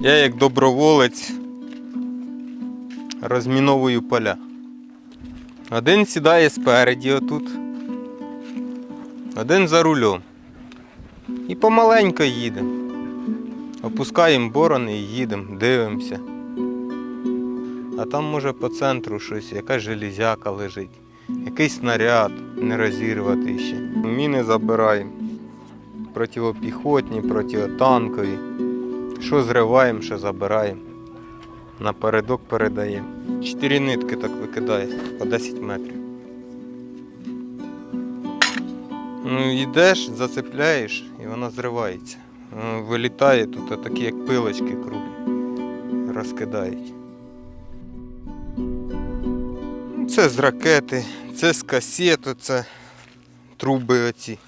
Я як доброволець розміновую поля. Один сідає спереді отут, один за рулем. І помаленько їдемо. Опускаємо борони і їдемо, дивимося. А там може по центру щось, якась железяка лежить, якийсь снаряд не розірвати ще. Міни забираємо. Противопіхотні, противотанкові. Що зриваємо, що забираємо. Напередок передаємо. Чотири нитки так викидає по 10 метрів. Ну, йдеш, зацепляєш і вона зривається. Вилітає тут, такі як пилочки круглі. Розкидають. Ну, Це з ракети, це з касету, це труби оці.